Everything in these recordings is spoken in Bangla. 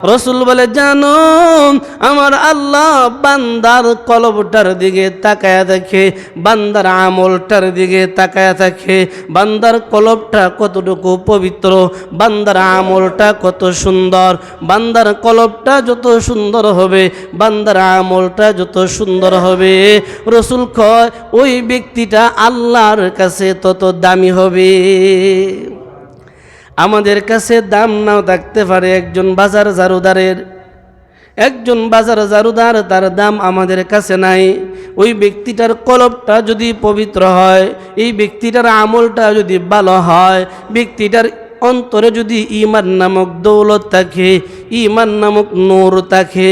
রসুল বলে, জানো, আমার আল্লাহ বান্দার কলবটার দিকে তাকায়া দেখে, বান্দার আমলটার দিকে তাকায়া থাকে বান্দার কলবটা কতটুকু পবিত্র, বান্দার আমলটা কত সুন্দর, বান্দার কলবটা যত সুন্দর হবে, বান্দার আমলটা যত সুন্দর হবে। রসুল কয়, ওই ব্যক্তিটা আল্লাহর কাছে তত দামি হবে। আমাদের কাছে দাম নাও থাকতে পারে একজন বাজার জারুদারের। একজন বাজার জারুদার, তার দাম আমাদের কাছে নাই। ওই ব্যক্তিটার কলবটা যদি পবিত্র হয়, এই ব্যক্তিটার আমলটা যদি ভালো হয়, ব্যক্তিটার অন্তরে যদি ইমান নামক দৌলত থাকে ইমান নামক নূর থাকে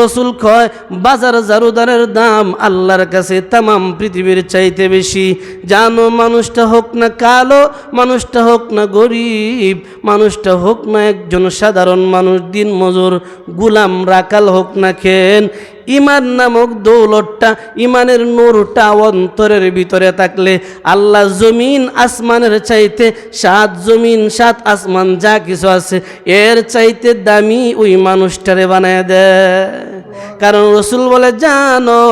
রসুল কয়, বাজার জারুদারের দাম আল্লাহর কাছে তামাম পৃথিবীর চাইতে বেশি। জানো মানুষটা হোক না কালো, মানুষটা হোক না গরিব, মানুষটা হোক না একজন সাধারণ মানুষ দিন মজুর গুলাম, রাকাল হোক না খেন। ইমান নামক দৌলতটা, ইমানের নূরটা অন্তরের ভিতরে থাকলে আল্লাহ জমিন আসমানের চাইতে সাত জমিন, সাত আসমান যা কিছু আছে, এর চাইতে দামি ওই মানুষটারে বানায় দে। কারণ রসুল বলে, জানো,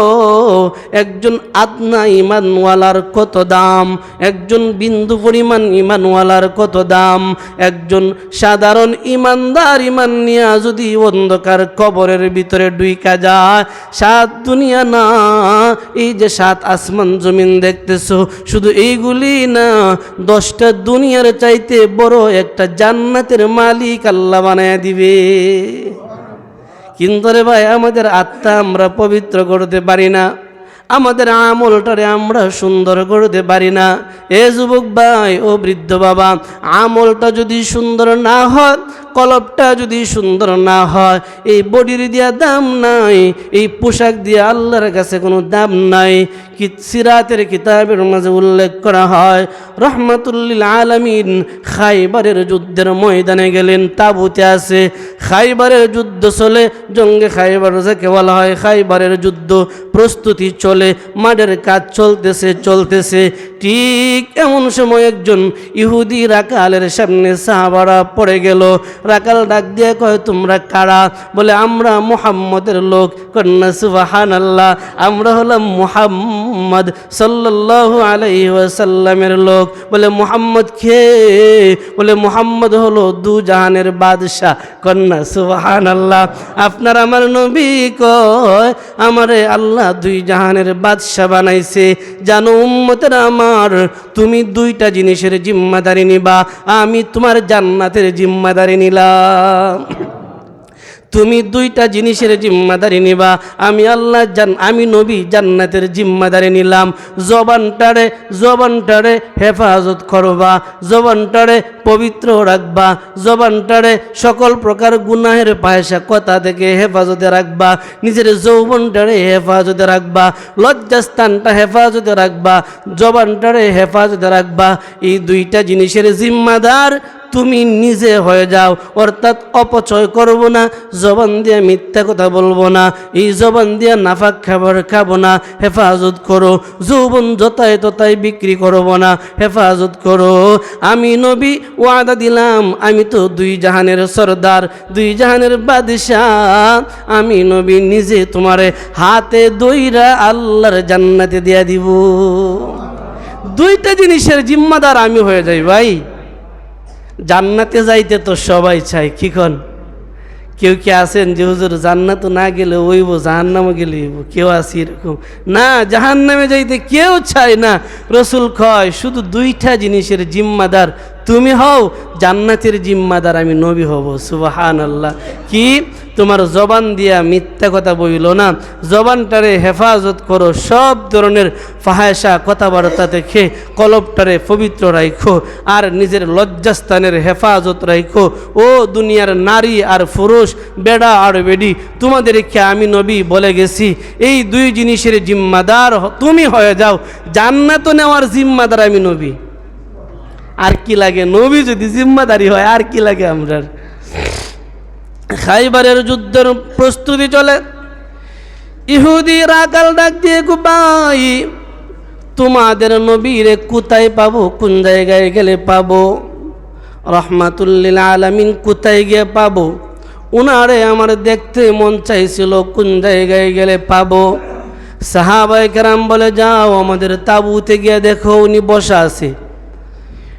একজন আদনা ইমানওয়ালার কত দাম, একজন বিন্দু পরিমাণ ইমানওয়ালার কত দাম, একজন সাধারণ ইমানদার ইমান নিয়া যদি অন্ধকার কবরের ভিতরে ডুইকা যায়, সাত দুনিয়া না, এই যে সাত আসমান জমিন দেখতেছ, শুধু এইগুলি না, দশটা দুনিয়ার চাইতে বড় একটা জান্নাতের মালিক আল্লাহ বানায় দিবে। কিন্তু রে ভাই, আমাদের আত্মা আমরা পবিত্র করতে পারি না। আমাদের আমলটারে আমরা সুন্দর করতে পারি না। এ যুবক ভাই ও বৃদ্ধ বাবা, আমলটা যদি সুন্দর না হয় কলপটা যদি সুন্দর না হয়, এই বডির দিয়া দাম নাই, এই পোশাক দিয়ে আল্লাহর কাছে কোনো দাম নাই। কি সিরাতের কিতাবের মাঝে উল্লেখ করা হয় রহমাতুল্লিল আলমিন খাইবারের যুদ্ধের ময়দানে গেলেন, তাবুতে আছে, খাইবারের যুদ্ধ চলে, জঙ্গে খাইবার যাকে বলা হয় খাইবারের যুদ্ধ, প্রস্তুতি চলে, মাঠের কাজ চলতেছে চলতেছে। ঠিক এমন সময় একজন ইহুদি রাকালের সামনে সাহাবারা পড়ে গেল রাকাল ডাক দিয়ে কয়, তোমরা কারা? বলে, আমরা মুহাম্মদের লোক। কন্যা সুবাহান আল্লাহ আমরা হলাম মুহাম্মদ সাল্লাল্লাহু আলাইহি ওয়াসাল্লামের লোক। বলে, মুহাম্মদ খে বলে, মুহাম্মদ হলো দু জাহানের বাদশাহ। কন্যা সুবাহান আল্লাহ আপনার আমার নবী কয়, আমারে আল্লাহ দুই জাহানের বাদশাহ বানাইছে। জানো উম্মতের আমার, তুমি দুইটা জিনিসের জিম্মাদারি নিবা। আমি তোমার জান্নাতের জিম্মাদারি নিলাম। তুমি দুইটা জিনিসের জিম্মাদারি নিবা। আমি আল্লাহ জান আমি নবী জান্নাতের জিম্মাদারি নিলাম। জবানটারে জবানটারে হেফাজত করবা। জবানটারে পবিত্র রাখবা। জবানটারে সকল প্রকার গুনাহের পায়সা কথা থেকে হেফাজতে রাখবা। নিজের যৌবনটারে হেফাজতে রাখবা। লজ্জাস্থানটা হেফাজতে রাখবা। জবানটারে হেফাজতে রাখবা। এই দুইটা জিনিসের জিম্মাদার তুমি নিজে হয়ে যাও, অর্থাৎ অপচয় করব না, জবান দিয়ে মিথ্যা কথা বলব না, এই জবান দিয়ে নাফাক খাবার খাব না, হেফাজত করো, যৌবন যতায় ততায় বিক্রি করব না, হেফাজত করো। আমি নবী, ওয়াদা দিলাম, আমি তো দুই জাহানের সর্দার, দুই জাহানের বাদশাহ। আমি নবী নিজে তোমারে হাতে দইরা আল্লাহর জান্নাতে দিয়া দিব। দুইটা জিনিসের জিম্মাদার আমি হয়ে যাই ভাই। জান্নাতে যাইতে তো সবাই চায়, কি কন? কেউ কে আসেন যে হুজুর জান্নাত না গেলে ওইব জাহান্নামে গেলে ইব কেউ আসি এরকম? না, জাহান্নামে যাইতে কেউ চায় না। রসুল খয় শুধু দুইটা জিনিসের জিম্মাদার তুমি হও জান্নাতের জিম্মাদার, আমি নবী হব। সুবাহান আল্লাহ কি? তোমার জবান দিয়া মিথ্যা কথা বইল না। জবানটারে হেফাজত করো, সব ধরনের ফাহায়সা কথাবার্তা থেকে কলবটারে পবিত্র রাখো আর নিজের লজ্জাস্থানের হেফাজত রাখো ও দুনিয়ার নারী আর পুরুষ, বেড়া আর বেডি, তোমাদেরকে আমি নবী বলে গেছি। এই দুই জিনিসের জিম্মাদার তুমি হয়ে যাও। জান্নাত নেওয়ার জিম্মাদার আমি নবী। আর কি লাগে? নবী যদি জিম্মাদারি হয়, আর কি লাগে আমরা খাইবারের যুদ্ধের প্রস্তুতি চলে। ইহুদি রাকাল ডাক দিয়ে গুবাই, তোমাদের নবীরে কোথায় পাবো? কোন জায়গায় গেলে পাবো? রহমাতুল্লিল আলামিন কোথায় গিয়ে পাবো? উনারে আমার দেখতে মন চাইছিল, কোন জায়গায় গেলে পাবো? সাহাবাই কেরাম বলে, যাও আমাদের তাঁবুতে গিয়ে দেখো, উনি বসা আছে।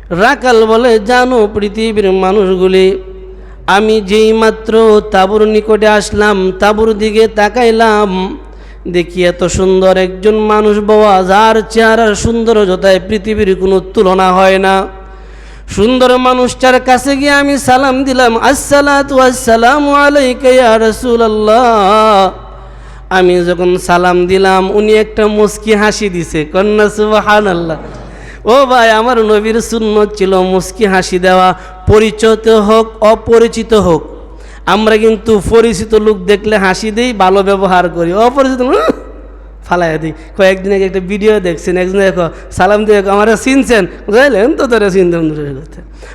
রাকাল বলে, জানো পৃথিবীর মানুষগুলি, আমি যেই মাত্র তাবুর নিকটে আসলাম, তাবুর দিকে তাকাইলাম, দেখি এত সুন্দর একজন মানুষ বাবা, যার চেহারার সৌন্দর্যতায় পৃথিবীর কোনো তুলনা হয় না। সুন্দর মানুষটার কাছে গিয়ে আমি সালাম দিলাম, আসসালাতু আসসালামু আলাইকা ইয়া আমি যখন সালাম দিলাম, উনি একটা মুস্কি হাসি দিছে, কন্যা সুবহানাল্লাহ। ও ভাই, আমার নবীর সুন্নত ছিল মুস্কি হাসি দেওয়া, পরিচিত হোক, অপরিচিত হোক। আমরা কিন্তু পরিচিত লোক দেখলে হাসি দিই, ভালো ব্যবহার করি। অপরিচিত ফালাই দিই। কয়েকদিন আগে একটা ভিডিও দেখছেন, একজন দেখো, সালাম দিয়ে আমার চিনছেন? বুঝলেন তো তোরা চিনতাম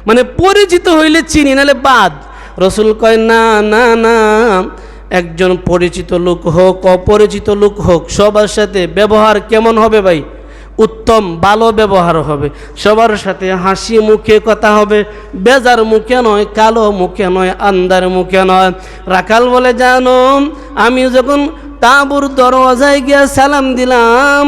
মানে পরিচিত হইলে চিনি, নাহলে বাদ। রসুল কয়, না না না, একজন পরিচিত লোক হোক, অপরিচিত লোক হোক, সবার সাথে ব্যবহার কেমন হবে ভাই? উত্তম, ভালো ব্যবহার হবে। সবার সাথে হাসি মুখে কথা হবে। বেজার মুখে নয়, কালো মুখে নয় আন্দার মুখে নয়। রাখাল বলে, জানো, আমি যখন তাঁবুর দরওয়াজায় গিয়া সালাম দিলাম।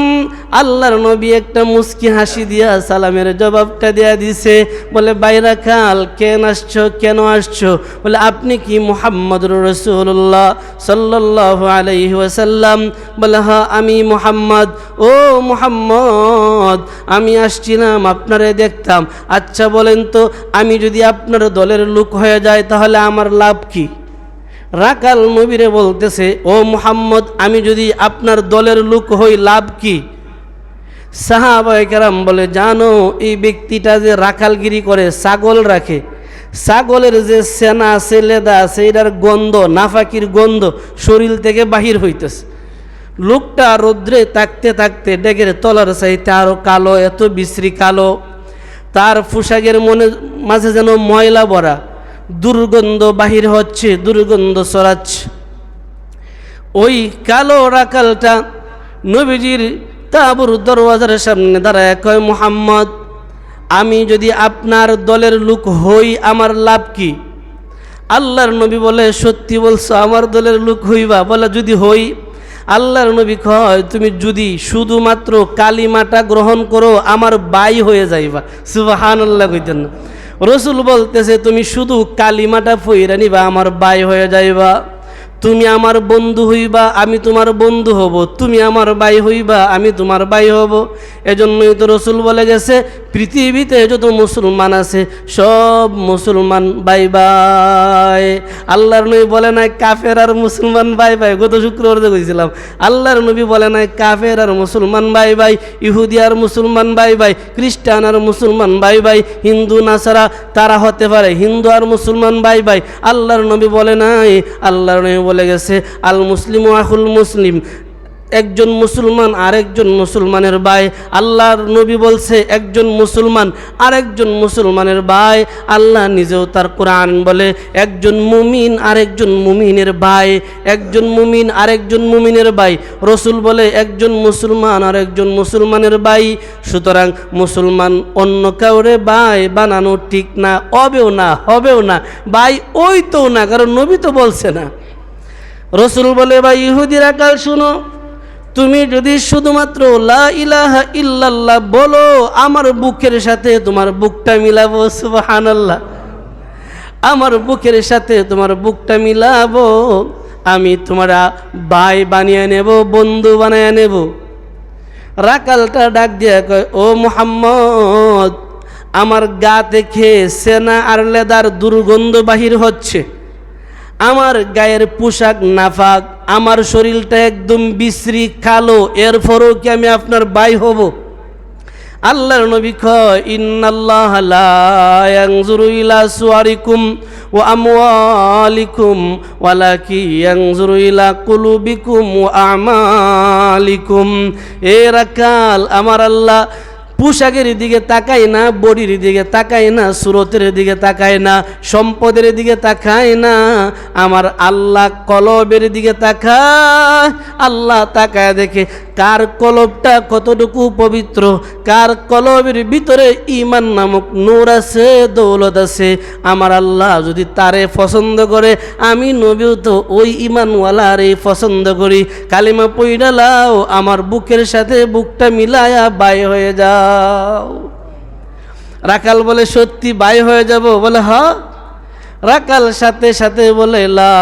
আল্লাহর নবী একটা মুস্কি হাসি দিয়া সালামের জবাবটা দিয়া দিছে। বলে বাইরা খাল কেন আসছো কেন আসছো? বলে, আপনি কি মোহাম্মদ রসুল্লাহ সাল্লাহ আলাইহি ওয়াসাল্লাম? বলে হ্যাঁ আমি মোহাম্মদ। ও মোহাম্মদ, আমি আসছিলাম, আপনারে দেখতাম। আচ্ছা বলেন তো, আমি যদি আপনার দলের লোক হয়ে যায় তাহলে আমার লাভ কি? রাকাল নবীরে বলতেছে, ও মুহাম্মদ, আমি যদি আপনার দলের লোক হই, লাভ কি? সাহাবাহাম বলে, জানো, এই ব্যক্তিটা যে রাখালগিরি করে, ছাগল রাখে। ছাগলের যে সেনা আছে, লেদা আছে, এটার গন্ধ, নাফাকির গন্ধ শরীর থেকে বাহির হইতেছে। লোকটা রৌদ্রে থাকতে থাকতে ডেকের তলার চাইতে আরও কালো, এত বিশ্রী কালো। তার পোশাকের মনে, মাঝে যেন ময়লা ভরা। দুর্গন্ধ বাহির হচ্ছে, দুর্গন্ধ ছড়াচ্ছে। ওই কালো রাকালটা নবীজির তাবুর দরওয়াজার সামনে দাঁড়ায়, কয়, মোহাম্মদ, আমি যদি আপনার দলের লোক হই, আমার লাভ কি? আল্লাহর নবী বলে, সত্যি বলছো, আমার দলের লোক হইবা? বলে, যদি হই। আল্লাহর নবী কয়, তুমি যদি শুধুমাত্র কালিমাটা গ্রহণ করো, আমার বাই হয়ে যাইবা। সুবাহান আল্লাহ কইতেন না। রসুল বলতেছে তুমি শুধু কালিমাটা ফইরা নিবা আমার বাই হয়ে যাইবা। তুমি আমার বন্ধু হইবা, আমি তোমার বন্ধু হব। তুমি আমার বাই হইবা, আমি তোমার বাই হব। এজন্যই তো রসুল বলে গেছে, পৃথিবীতে যত মুসলমান আছে, সব মুসলমান বাই বাই আল্লাহর নবী বলে নাই, কাফের আর মুসলমান বাই বাই গত শুক্রবার কইছিলাম আল্লাহর নবী বলে নাই, কাফের আর মুসলমান বাই বাই ইহুদি আর মুসলমান বাই বাই খ্রিস্টান আর মুসলমান বাই বাই হিন্দু, নাসারা, তারা হতে পারে, হিন্দু আর মুসলমান বাই বাই আল্লাহর নবী বলে নাই, আল্লাহর নবী বলে গেছে, আল মুসলিম আহুল মুসলিম। একজন মুসলমান আরেকজন মুসলমানের ভাই। আল্লাহর নবী বলছে, একজন মুসলমান আরেকজন মুসলমানের ভাই। আল্লাহ নিজেও তার কোরআন বলে, একজন মুমিন আরেকজন মুমিনের ভাই। একজন মুমিন আরেকজন মুমিনের ভাই। রসুল বলে, একজন মুসলমান আরেকজন মুসলমানের ভাই। সুতরাং মুসলমান অন্য কাউরে ভাই বানানো ঠিক না, হবেও না হবেও না। ভাই ওই তো না, কারণ নবী তো বলছে না। রসুল বলে বা ইহুদিরা, কাল শুনো, তুমি যদি শুধুমাত্র লা ইলাহা ইল্লাল্লাহ বলো, আমার বুকের সাথে তোমার বুকটা মিলাবো, সুবহানাল্লাহ। আমার বুকের সাথে তোমার বুকটা মিলাবো, আমি তোমার ভাই বানিয়ে নেব, বন্ধু বানিয়ে নেব। রাকালটা ডাক দিয়ে কয়, ও মুহাম্মদ, আমার গা থেকে সেনা আর লেদার দুর্গন্ধ বাহির হচ্ছে। আমার গায়ের পোশাক নাফাক, আমার শরীরটা একদম বিশ্রী, কালো এরপরও কি আমি আপনার বাই হব? আল্লাহর নবী কয়, ইন্নাল্লাহ লা ইয়ানজুরু ইলা সুয়ারিকুম ওয়া আমওয়ালিকুম, ওয়ালাকি ইয়ানজুরু ইলা কুলুবিকুম ওয়া আমালিকুম। এ রাকাল, আমার আল্লাহ পোশাকের দিকে তাকায় না, বডির দিকে তাকায় না, সুরতের দিকে তাকায় না, সম্পদের দিকে তাকায় না, আমার আল্লাহ কলবের দিকে তাকায়, আল্লাহ তাকায় দেখে কার কলবটা কতটুকু পবিত্র? কার কলবের ভিতরে ইমান নামক নূর আছে, দৌলত আছে? আমার আল্লাহ যদি তারে পছন্দ করে, আমি নবীও তো ওই ইমানওয়ালারে পছন্দ করি। কালিমা পইডালাও আমার বুকের সাথে বুকটা মিলায়া বাই হয়ে যাও। রাকাল বলে, সত্যি বাই হয়ে যাব? বলে হ রাকাল সাথে সাথে বলে, লা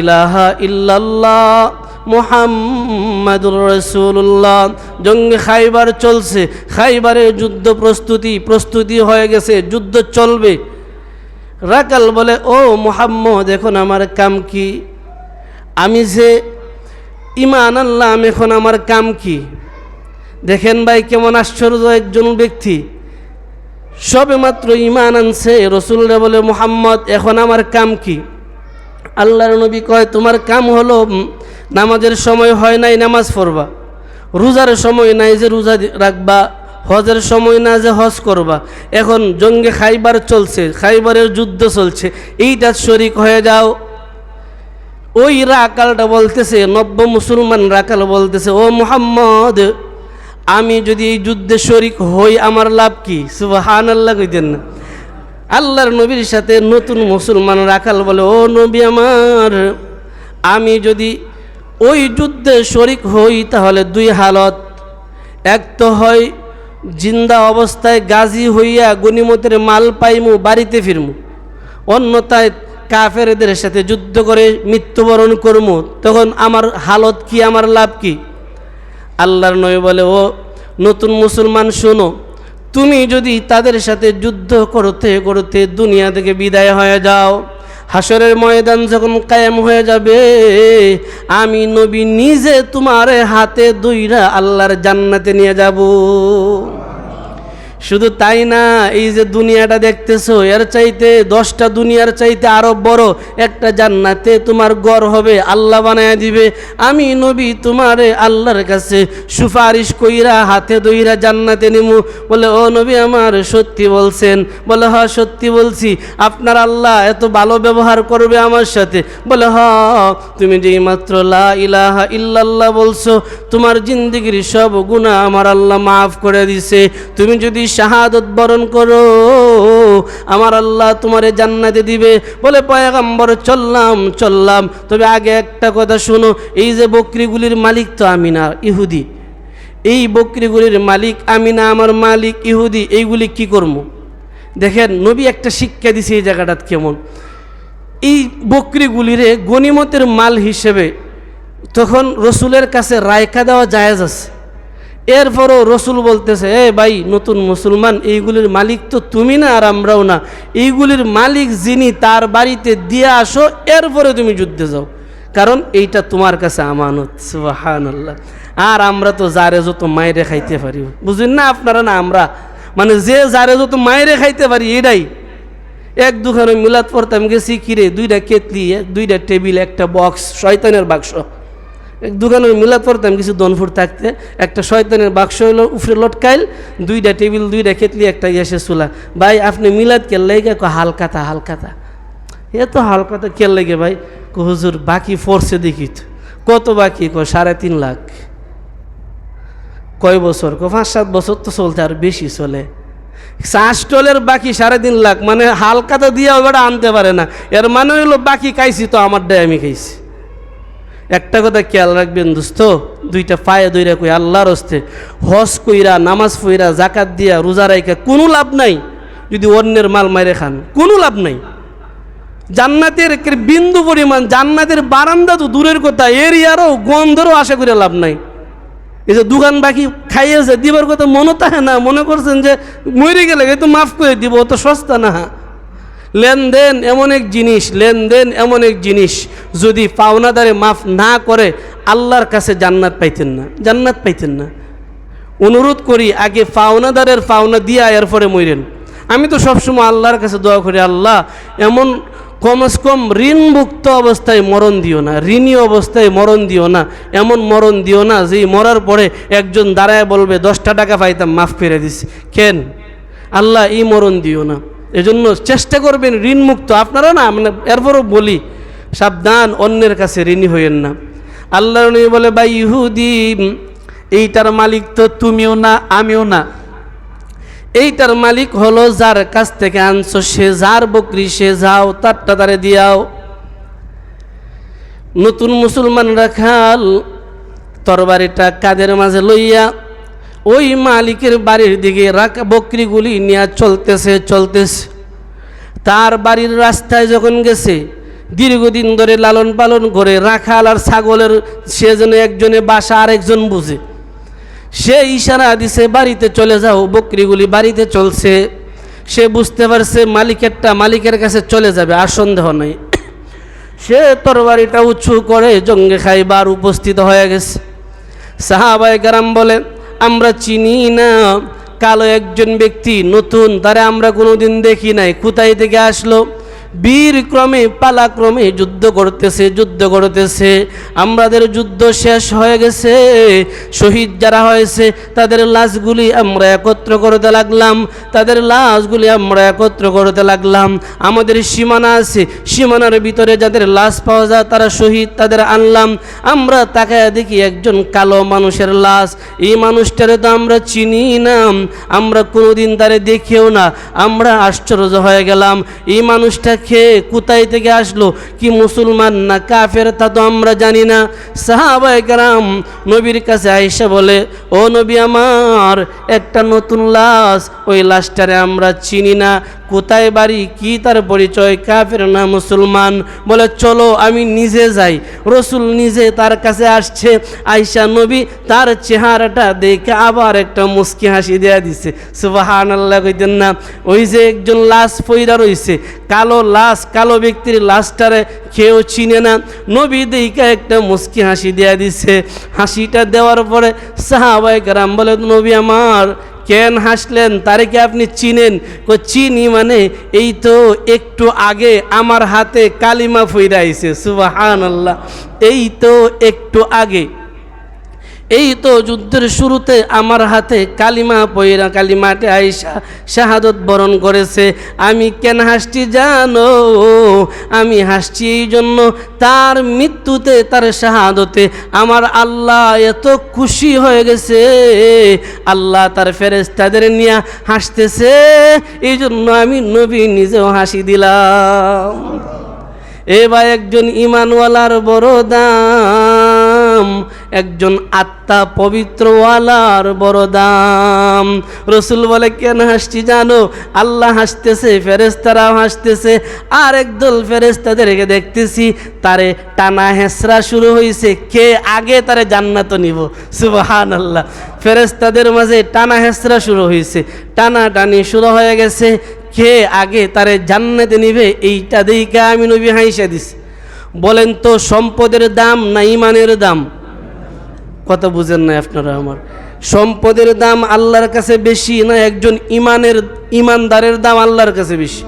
ইলাহা ইল্লাল্লাহ। মোহাম্মদুর রসুল্লাহ জঙ্গে খাইবার চলছে। খাইবারের যুদ্ধ প্রস্তুতি প্রস্তুতি হয়ে গেছে, যুদ্ধ চলবে। রাকাল বলে, ও মোহাম্মদ, এখন আমার কাম কি? আমি যে ইমান আনলাম, এখন আমার কাম কি? দেখেন ভাই, কেমন আশ্চর্য একজন ব্যক্তি। সবে মাত্র ইমান আনছে, রসুলরা বলে, মোহাম্মদ, এখন আমার কাম কি? আল্লাহর নবী কয়, তোমার কাম হলো নামাজের সময় হয় নাই, নামাজ পড়বা। রোজার সময় নাই যে রোজা রাখবা, হজের সময় না যে হজ করবা। এখন জঙ্গে খাইবার চলছে, খাইবারের যুদ্ধ চলছে, এইটা শরিক হয়ে যাও। ওই রাকালটা বলতেছে, নব্য মুসলমান রাকাল বলতেছে, ও মুহাম্মদ, আমি যদি এই যুদ্ধে শরিক হই, আমার লাভ কি? সুবাহান আল্লাহ কইতেন না। আল্লাহর নবীর সাথে নতুন মুসলমান রাখাল বলে, ও নবী আমার, আমি যদি ওই যুদ্ধে শরিক হই তাহলে দুই হালত। এক তো হয় জিন্দা অবস্থায় গাজী হইয়া গনিমতের মাল পাইমু, বাড়িতে ফিরমু। অন্যথায় কাফেরদের সাথে যুদ্ধ করে মৃত্যুবরণ করমু। তখন আমার হালত কি, আমার লাভ কি? আল্লাহর নয় বলে, ও নতুন মুসলমান শোনো, তুমি যদি তাদের সাথে যুদ্ধ করতে করতে দুনিয়া থেকে বিদায় হয়ে যাও। হাসরের ময়দান যখন কায়েম হয়ে যাবে, আমি নবী নিজে তোমার হাতে দুইরা আল্লাহর জান্নাতে নিয়ে যাব। শুধু তাই না, এই যে দুনিয়াটা দেখতেছো, এর চাইতে দশটা দুনিয়ার চাইতে আরও বড় একটা জান্নাতে তোমার গড় হবে, আল্লাহ বানায় দিবে। আমি নবী তোমারে আল্লাহর কাছে সুপারিশ কইরা হাতে দইরা জান্নাতে নিমু। বলে, ও নবী আমার, সত্যি বলছেন। বলে হ সত্যি বলছি। আপনার আল্লাহ এত ভালো ব্যবহার করবে আমার সাথে। বলে হ তুমি যে মাত্র লা ইলাহা ইল্লাল্লাহ বলছো, তোমার জিন্দগির সব গুণা আমার আল্লাহ মাফ করে দিছে। তুমি যদি শাহাদত বরণ করো। আমার আল্লাহ তোমারে জান্নাতে দিবে। বলে পয়গাম্বর, চললাম চললাম। তবে আগে একটা কথা শোনো, এই যে বকরিগুলির মালিক তো আমি না ইহুদি। এই বকরিগুলির মালিক আমি না আমার মালিক ইহুদি, এইগুলি কি করব? দেখেন, নবী একটা শিক্ষা দিছে এই জায়গাটা কেমন। এই বকরিগুলিরে গনিমতের মাল হিসেবে তখন রসুলের কাছে রায়কা দেওয়া জায়েজ আছে। এরপরও রসুল বলতেছে এ ভাই, নতুন মুসলমান, এইগুলির মালিক তো তুমি না আর আমরাও না। এইগুলির মালিক যিনি তার বাড়িতে দিয়ে আসো, এরপরে তুমি যুদ্ধে যাও। কারণ এইটা তোমার কাছে আমানত সুবাহান আল্লাহ আর আমরা তো যারে যত মায়েরে খাইতে পারি। বুঝলেন না আপনারা না আমরা? মানে যে যারে যত মায়েরে খাইতে পারি, এটাই। এক দুখানে মিলাদ পড়তাম, গেছি কিরে দুইটা কেতলি, দুইটা টেবিল, একটা বক্স, শয়তানের বাক্স। দোকানের মিলাদ পড়তাম কিছু দনফুর থাকতে। একটা শয়তানের বাক্স হলো উফরে লটকাইল, দুইটা টেবিল, দুইটা কেতলি একটা গ্যাসের চুলা। ভাই, আপনি মিলাদ কে লেগে কো হালকাতা হালকাতা। এ তো হালকাতা কে লেগে ভাই? হুজুর, বাকি ফোর্সে দেখি কত বাকি? কো সাড়ে তিন লাখ। কয় বছর? কো পাঁচ, সাত বছর তো চলতে আর বেশি চলে। চাষটলের বাকি সাড়ে তিন লাখ মানে হালকাতা দিয়ে ওটা আনতে পারে না। এর মানে হলো বাকি খাইছি তো, আমার ডায় আমি খাইছি। একটা কথা খেয়াল রাখবেন দোস্ত, দুইটা পায়ে দইরা কই আল্লাহর হস্তে, হজ কইরা, নামাজ পইরা জাকাত দিয়া, রোজা রাইকা কোনো লাভ নাই যদি অন্যের মাল মাইরে খান, কোনো লাভ নাই। জান্নাতের বিন্দু পরিমাণ, জান্নাতের বারান্দা তো দূরের কথা এরিয়ারও গন্ধরও আশা করে লাভ নাই। এই যে দোকান বাকি খাইয়েছে, দিবার কথা মনে থাকে না, মনে করছেন যে মরে গেলে তো মাফ করে দিব, ও তো সস্তা না। লেনদেন এমন এক জিনিস, লেনদেন এমন এক জিনিস, যদি পাওনাদারে মাফ না করে, আল্লাহর কাছে জান্নাত পাইতেন না, জান্নাত পাইতেন না। অনুরোধ করি, আগে পাওনাদারের পাওনা দিয়া এরপরে মরেন আমি তো সবসময় আল্লাহর কাছে দোয়া করি, আল্লাহ, এমন কমস কম ঋণমুক্ত অবস্থায় মরণ দিও না, ঋণী অবস্থায় মরণ দিও না, এমন মরণ দিও না যে মরার পরে একজন দাঁড়ায় বলবে, দশটা টাকা পাইতাম, মাফ করে দিস কেন? আল্লাহ, এই মরণ দিও না। এজন্য চেষ্টা করবেন ঋণমুক্ত। আপনারা না মানে এরপরও বলি, সাবধান, অন্যের কাছে ঋণী হইয়েন না। আল্লাহ বলে বা ইহুদি, এইটার মালিক তো তুমিও না, আমিও না। এইটার মালিক হলো যার কাছ থেকে আনছো, সে যার বকরি, সে যাও, তারটা তারে দিয়াও। নতুন মুসলমান রাখাল তরবারিটা কাদের মাঝে লইয়া ওই মালিকের বাড়ির দিকে রাখা, বকরিগুলি নিয়ে চলতেছে চলতেছে। তার বাড়ির রাস্তায় যখন গেছে, দীর্ঘদিন ধরে লালন পালন করে রাখাল আর ছাগলের, সে যেন একজনে বাসা আরেকজন বুঝে। সে ইশারা দিছে, বাড়িতে চলে যাও, বকরিগুলি বাড়িতে চলছে। সে বুঝতে পারছে মালিকেরটা মালিকের কাছে চলে যাবে, আর সন্দেহ নেই। সে তরবারিটা উঁচু করে জঙ্গে খাইবার উপস্থিত হয়ে গেছে। সাহাবাই গারাম বলে আমরা চিনি না। কালো একজন ব্যক্তি নতুন, তারা আমরা কোনোদিন দেখি নাই। কোথায় থেকে আসলো? বীর ক্রমে পালাক্রমে যুদ্ধ করতেছে যুদ্ধ করতেছে। আমাদের যুদ্ধ শেষ হয়ে গেছে। শহীদ যারা হয়েছে, তাদের লাশগুলি আমরা একত্র করতে লাগলাম। তাদের লাশগুলি আমরা একত্র করতে লাগলাম। আমাদের সীমানা আছে। সীমানার ভিতরে যাদের লাশ পাওয়া যায়, তারা শহীদ, তাদের আনলাম। আমরা তাকায় দেখি একজন কালো মানুষের লাশ। এই মানুষটারে তো আমরা চিনি না। আমরা কোনোদিন তারে দেখিও না। আমরা আশ্চর্য হয়ে গেলাম। এই মানুষটা খেয়ে কোথায় থেকে আসলো? কি মুসলমান না কাফের তা তো আমরা জানি না। সাহাবাই গ্রাম নবীর কাছে আইসা বলে, ও নবী আমার, একটা নতুন লাশ, ওই লাশটারে আমরা চিনি না। কোথায় বাড়ি, কি তার পরিচয়, কাফের না মুসলমান? বলে, চলো, আমি নিজে যাই। রসুল নিজে তার কাছে আসছে আইসা নবী তার চেহারাটা দেখে আবার একটা মুস্কি হাসি দেয়া দিছে। সুবাহান আল্লাহ কইতেন না, ওই যে একজন লাশ পইরা রইছে, কালো লাশ, কালো ব্যক্তির লাশটারে কেউ চিনে না। নবী দেখে একটা মুস্কি হাসি দেয়া দিছে। হাসিটা দেওয়ার পরে সাহাবাই কারাম বলে, নবী আমার কেন হাসলেন? তারে কি আপনি চিনেন? কো, চিনি মানে এই তো একটু আগে আমার হাতে কালিমা ফইরাইছে সুবাহান আল্লাহ এই তো একটু আগে। এই তো যুদ্ধের শুরুতে আমার হাতে কালিমা পয়রা কালিমাটে আইসা শাহাদত বরণ করেছে। আমি কেন হাসছি জানো? আমি হাসছি এই জন্য তার মৃত্যুতে, তার শাহাদতে আমার আল্লাহ এত খুশি হয়ে গেছে। আল্লাহ তার ফেরেস্তাদের নিয়ে হাসতেছে। এই জন্য আমি নবী নিজেও হাসি দিলাম। এবার একজন ইমানওয়ালার বড় দাম একজন আত্মা পবিত্রওয়ালার বড় দাম। রসুল বলে, কেন হাসছি জানো? আল্লাহ হাসতেছে ফেরেস্তারাও হাসতেছে। আর একদল ফেরেস্তাদেরকে দেখতেছি, তারে টানা হেসরা শুরু হয়েছে কে আগে তারে জান্নাত নিব? সুবাহান আল্লাহ ফেরেস্তাদের মাঝে টানা হেসরা শুরু হয়েছে টানা টানি শুরু হয়ে গেছে। কে আগে তারে জান্নাতে নিবে, এইটা দিকে আমি নবী হাইসা দিস বলেন তো, সম্পদের দাম না ইমানের দাম? কথা বুঝেন না আপনারা আমার। সম্পদের দাম আল্লাহর কাছে বেশি না একজন ইমানের, ইমানদারের দাম আল্লাহর কাছে বেশি?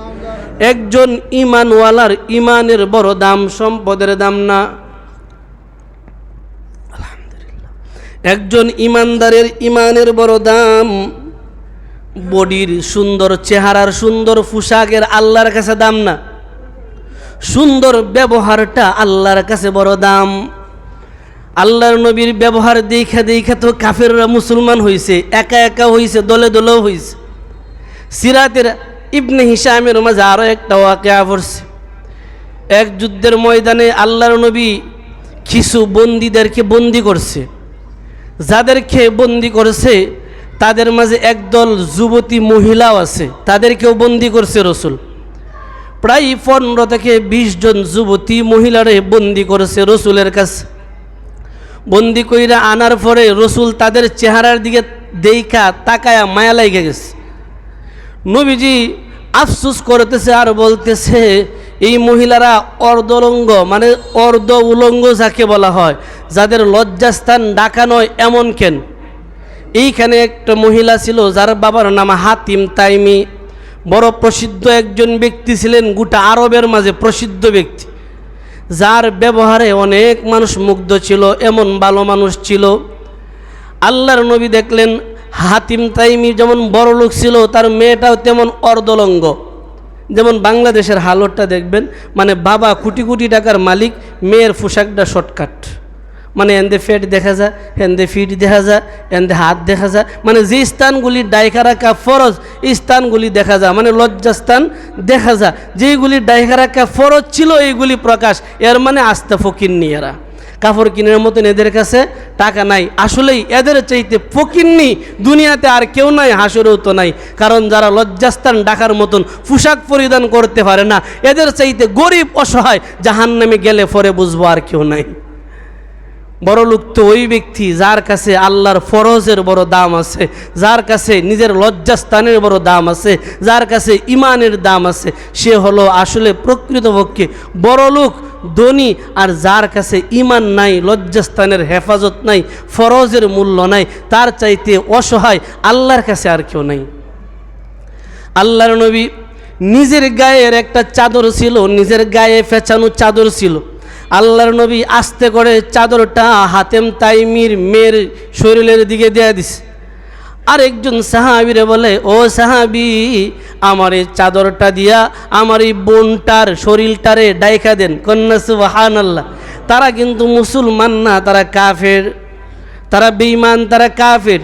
একজন ইমানওয়ালার ইমানের বড় দাম সম্পদের দাম না? একজন ইমানদারের ইমানের বড় দাম বডির সুন্দর, চেহারার সুন্দর পোশাকের আল্লাহর কাছে দাম না? সুন্দর ব্যবহারটা আল্লাহর কাছে বড় দাম। আল্লাহর নবীর ব্যবহার দেখা দেখা তো কাফেররা মুসলমান হয়েছে একা একা হয়েছে দলে দলেও হয়েছে সিরাতের ইবনে হিসামের মাঝে আরও একটা ওয়াকে পড়ছে। এক যুদ্ধের ময়দানে আল্লাহর নবী কিছু বন্দীদেরকে বন্দি করছে। যাদেরকে বন্দি করেছে, তাদের মাঝে একদল যুবতী মহিলাও আছে, তাদেরকেও বন্দি করছে রসুল। প্রায় পনেরো থেকে বিশ জন যুবতী মহিলারে বন্দি করেছে রসুলের কাছে। বন্দি কইরা আনার পরে রসুল তাদের চেহারার দিকে দেইখা তাকায়া মায়া লাইগে গেছে। নবীজি আফসুস করতেছে আর বলতেছে, এই মহিলারা অর্ধলঙ্গ মানে অর্ধ উলঙ্গ যাকে বলা হয়, যাদের লজ্জাস্থান ডাকা নয়, এমন কেন? এইখানে একটা মহিলা ছিল যার বাবার নাম হাতিম তাইমি। বড় প্রসিদ্ধ একজন ব্যক্তি ছিলেন গোটা আরবের মাঝে প্রসিদ্ধ ব্যক্তি। যার ব্যবহারে অনেক মানুষ মুগ্ধ ছিল, এমন ভালো মানুষ ছিল। আল্লাহর নবী দেখলেন, হাতিম তাইমি যেমন বড় লোক ছিল, তার মেয়েটাও তেমন অর্ধলঙ্গ। যেমন বাংলাদেশের হালতটা দেখবেন মানে বাবা কোটি কোটি টাকার মালিক, মেয়ের পোশাকটা শর্টকাট। মানে এন্দে ফেট দেখা যায়, এন্দে ফিট দেখা যায়, এন্দে হাত দেখা যায়। মানে যে স্থানগুলি ডাইকা রাখা ফরজ, এই স্থানগুলি দেখা যায়। মানে লজ্জাস্থান দেখা যায়। যেগুলি ডাইকা রাখা ফরজ ছিল, এইগুলি প্রকাশ। এর মানে আস্তে ফকির এরা। কাপড় কিনের মতন এদের কাছে টাকা নাই। আসলেই এদের চাইতে ফকিন্নি দুনিয়াতে আর কেউ নাই, হাসরেও তো নাই। কারণ যারা লজ্জাস্থান ডাকার মতন পোশাক পরিধান করতে পারে না, এদের চাইতে গরিব, অসহায় জাহান নামে গেলে পরে বুঝব আর কেউ নাই। বড় লোক তো ওই ব্যক্তি যার কাছে আল্লাহর ফরজের বড় দাম আছে, যার কাছে নিজের লজ্জাস্থানের বড় দাম আছে, যার কাছে ইমানের দাম আছে, সে হলো আসলে প্রকৃতপক্ষে বড় লোক, ধনী, আর যার কাছে ইমান নাই, লজ্জাস্থানের হেফাজত নাই, ফরজের মূল্য নাই, তার চাইতে অসহায় আল্লাহর কাছে আর কেউ নাই। আল্লাহর নবী নিজের গায়ের একটা চাদর ছিল, নিজের গায়ে ফেঁচানো চাদর ছিল। আল্লাহর নবী আস্তে করে চাদরটা হাতেম তাইমির মেয়ের শরীরের দিকে দেয়া দিছে। আর একজন সাহাবিরে বলে, ও সাহাবি, আমার এই চাদরটা দিয়া আমার এই বোনটার শরীরটারে ডাইকা দেন। কন্যা সুবাহান আল্লাহ তারা কিন্তু মুসলমান না, তারা কাফের। তারা বেইমান তারা কাফের।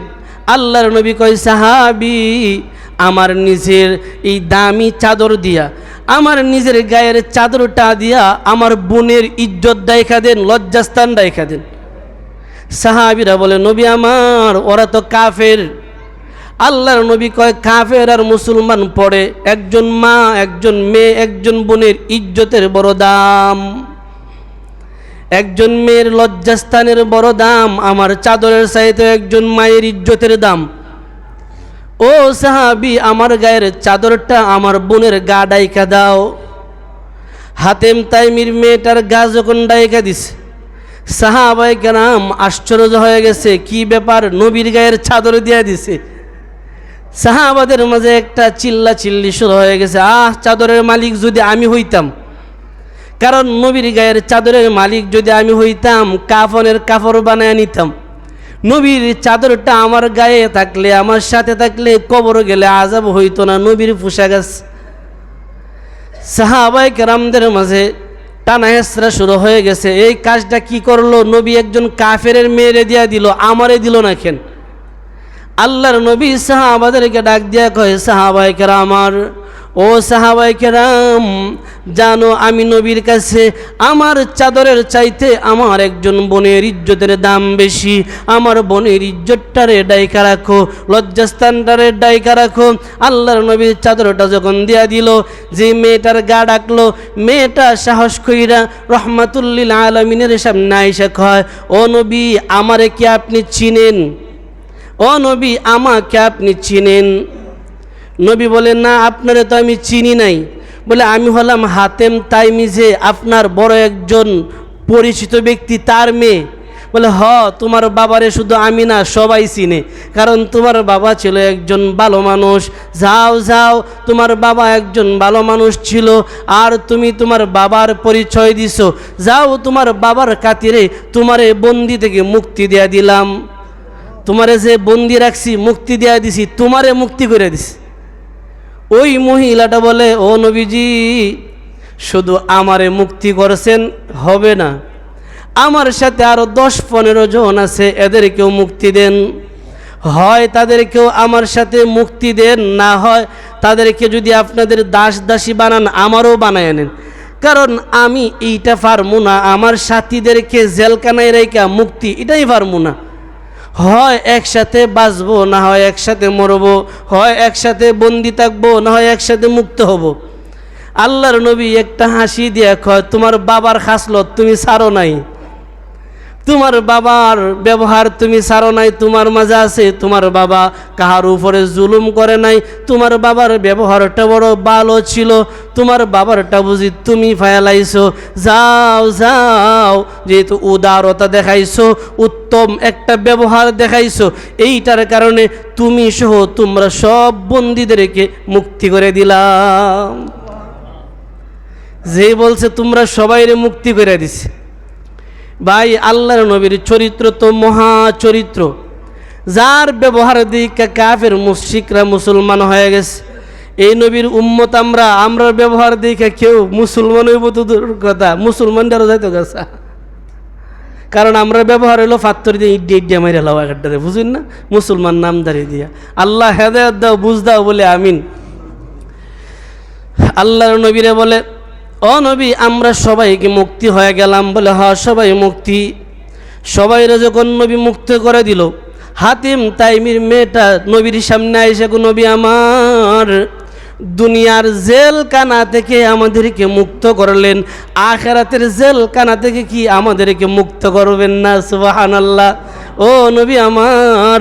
আল্লাহর নবী কয়, সাহাবি, আমার নিজের এই দামি চাদর দিয়া আমার নিজের গায়ের চাদরটা দিয়া আমার বোনের ইজ্জত ডাইখা দেন, লজ্জাস্থান ডাইখা দেন। সাহাবিরা বলে, নবী আমার, ওরা তো কাফের। আল্লাহর নবী কয়, কাফের আর মুসলমান পড়ে, একজন মা, একজন মেয়ে, একজন বোনের ইজ্জতের বড় দাম। একজন মেয়ের লজ্জাস্থানের বড় দাম, আমার চাদরের চাইতে একজন মায়ের ইজ্জতের দাম। ও সাহাবি, আমার গায়ের চাদরটা আমার বোনের গা ডাইকা দাও। হাতেম তাইমির মেয়েটার গা যখন ডাইকা দিছে, সাহাবাই কেরাম আশ্চর্য হয়ে গেছে, কি ব্যাপার নবীর গায়ের চাদর দিয়ে দিছে। সাহাবাদের মাঝে একটা চিল্লা চিল্লি শুরু হয়ে গেছে, আহ, চাদরের মালিক যদি আমি হইতাম। কারণ নবীর গায়ের চাদরের মালিক যদি আমি হইতাম, কাফনের কাপড় বানায় নিতাম। নবীর চাদরটা আমার গায়ে থাকলে, আমার সাথে থাকলে কবর গেলে আজাব হইতো না, নবীর পোশাক আছে সাহাবাই কেরামদের মাঝে টানা হেসরা শুরু হয়ে গেছে। এই কাজটা কি করল? নবী একজন কাফের মেয়েরে দিয়া দিল, আমারে দিল না কেন? আল্লাহর নবী সাহাবাদেরকে ডাক দিয়া কয় সাহাবাই কেরামার ও সাহাবাই কেরাম, জানো আমি নবীর কাছে আমার চাদরের চাইতে আমার একজন বোনের ইজ্জতের দাম বেশি। আমার বোনের ইজ্জতটারে ডাইকা রাখো, লজ্জাস্থানটারে ডাইকা রাখো। আল্লাহর নবীর চাদরটা যখন দিয়া দিল, যে মেয়েটার গা ডাকলো, মেয়েটা সাহস কইরা রহমাতুল্লিল আলমিনের সামনে আইসা কয়, ও নবী, আমারে কি আপনি চিনেন? ও নবী, আমাকে আপনি চিনেন? নবী বলেন না, আপনারে তো আমি চিনি নাই। বলে, আমি হলাম হাতেম তাইমি যে আপনার বড় একজন পরিচিত ব্যক্তি, তার মেয়ে। বলে, হ, তোমার বাবারে শুধু আমি না, সবাই চিনে। কারণ তোমার বাবা ছিল একজন ভালো মানুষ। যাও যাও, তোমার বাবা একজন ভালো মানুষ ছিল, আর তুমি তোমার বাবার পরিচয় দিছো। যাও, তোমার বাবার কাতিরে তোমারে বন্দি থেকে মুক্তি দেয়া দিলাম। তোমারে যে বন্দি রাখছি, মুক্তি দেয়া দিছি, তোমারে মুক্তি করে দিছি। ওই মহিলাটা বলে, ও নবীজি, শুধু আমারে মুক্তি করেছেন, হবে না। আমার সাথে আরও দশ পনেরো জন আছে, এদেরকেও মুক্তি দেন। হয় তাদেরকেও আমার সাথে মুক্তি দেন, না হয় তাদেরকে যদি আপনাদের দাস দাসী বানান, আমারও বানায় নেন। কারণ আমি এইটা পারব না, আমার সাথীদেরকে জেলখানায় রেখা মুক্তি, এটাই পারব না। হয় একসাথে বাঁচবো, না হয় একসাথে মরবো, হয় একসাথে বন্দি থাকব, না হয় একসাথে মুক্ত হব। আল্লাহর নবী একটা হাসি দিয়ে কয়, তোমার বাবার খাসলত তুমি ছাড়ো নাই। তোমার বাবার ব্যবহার তুমি ছাড়ো নাই, তোমার মাঝে আছে, তোমার বাবা কাহার উপরে জুলুম করে নাই, তোমার বাবার ব্যবহারটা বড় ভালো ছিল, তোমার বাবারটা বুঝি তুমি ফায়ালাইছো যাও যাও, যেহেতু উদারতা দেখাইছো, উত্তম একটা ব্যবহার দেখাইছো, এইটার কারণে তুমি সহ তোমরা সব বন্দীদেরকে মুক্তি করে দিলাম যে বলছে তোমরা সবাইরে মুক্তি করে দিছে। ভাই, আল্লাহর নবীর চরিত্র তো মহা চরিত্র। যার ব্যবহার দিকে কাফের মুশিকরা মুসলমান হয়ে গেছে। এই নবীর উম্মত আমরা, আমরার ব্যবহার দিকে কেউ মুসলমান হইব তো কথা, মুসলমানদেরও যাইতো গেছে। কারণ আমরা ব্যবহার হলো ফাত্তর দিয়ে ইড্ডি ইড্ডিয়া মাইরা লাও একটারে বুঝুন না? মুসলমান নাম দাঁড়িয়ে দিয়া। আল্লাহ হেদায়ত দাও, বুঝ দাও বলে আমিন। আল্লাহর নবীরে বলে ও নবী, আমরা সবাইকে মুক্তি হয়ে গেলাম বলে হ সবাই মুক্তি। সবাইরা যখন নবী মুক্ত করে দিল, হাতিম তাইমির মেয়েটা নবীর সামনে আইসে নবী আমার, দুনিয়ার জেল কানা থেকে আমাদেরকে মুক্ত করলেন, আখেরাতের জেল কানা থেকে কি আমাদেরকে মুক্ত করবেন না? সুবাহান আল্লাহ ও নবী আমার,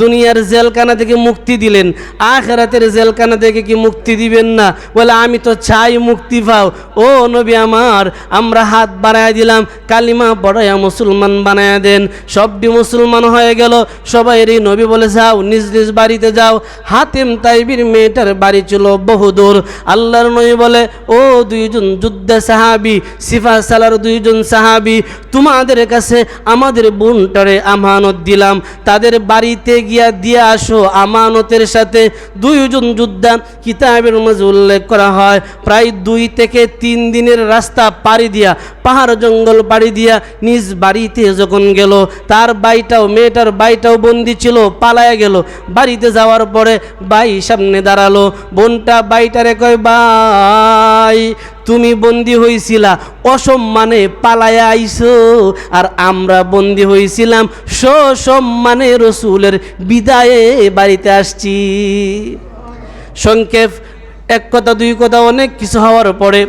দুনিয়ার জেলখানা থেকে মুক্তি দিলেন, আখেরাতের জেলখানা থেকে কি মুক্তি দিবেন না? বলে, আমি তো চাই মুক্তি পাও। ও নবী আমার, আমরা হাত বাড়ায় দিলাম, কালিমা বড়াইয়া মুসলমান বানায় দেন। সবটি মুসলমান হয়ে গেল সবাই এই নবী বলে, যাও, নিজ নিজ বাড়িতে যাও। হাতিম তাইবির মেয়েটার বাড়ি ছিল বহুদূর। আল্লাহর নবী বলে, ও দুইজন যুদ্ধে সাহাবি, সিফা সালার দুইজন সাহাবি, তোমাদের কাছে আমাদের বোনটারে আমানত দিলাম। তাদের বাড়িতে গিয়া দিয়ে আসো। আমানতের সাথে দুইজন যোদ্ধা কিতাবের মাঝে উল্লেখ করা হয়। প্রায় দুই থেকে তিন দিনের রাস্তা পাড়ি দিয়া, পাহাড় জঙ্গল পাড়ি দিয়া নিজ বাড়িতে যখন গেল, তার বাড়িটাও মেয়েটার বাড়িটাও বন্দি ছিল পালায়া গেল। বাড়িতে যাওয়ার পরে বাই সামনে দাঁড়াল। বোনটা বাইটারে কয় বাই তুমি বন্দি হয়েছিলা অসম্মানে পালায়া আইছো। আর আমরা বন্দি হয়েছিলাম সসম্মানে রসুলের বিদায়ে বাড়িতে আসছি। সংক্ষেপ, এক কথা, দুই কথা, অনেক কিছু হওয়ার পরে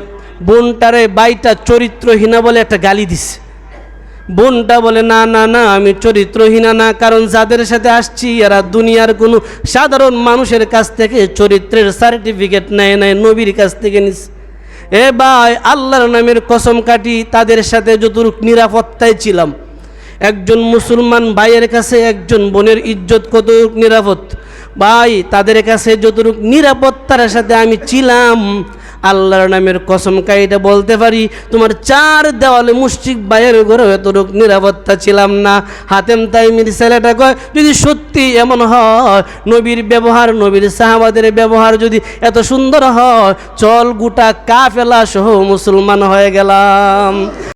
বোনটারে বাইটা চরিত্রহীনা বলে একটা গালি দিছে। বোনটা বলে, না না না, আমি চরিত্রহীনা না, কারণ যাদের সাথে আসছি, এরা দুনিয়ার কোনো সাধারণ মানুষের কাছ থেকে চরিত্রের সার্টিফিকেট নেয় নেয় নবীর কাছ থেকে নিস এ ভাই, আল্লাহর নামের কসম কাটি তাদের সাথে যতটুক নিরাপত্তায় ছিলাম। একজন মুসলমান ভাইয়ের কাছে একজন বোনের ইজ্জত কতটুক নিরাপদ? ভাই, তাদের কাছে যতটুক নিরাপত্তার সাথে আমি ছিলাম আল্লাহর নামের কসম কাইটা বলতে পারি, তোমার চার দেওয়ালে মুশিক বাইরের ঘরে এতটুক নিরাপত্তা ছিলাম না। হাতেম তাই তাইমির ছেলেটা কয়, যদি সত্যি এমন হয়, নবীর ব্যবহার, নবীর সাহাবাদের ব্যবহার যদি এত সুন্দর হয়, চল গোটা কাফেলা সহ মুসলমান হয়ে গেলাম।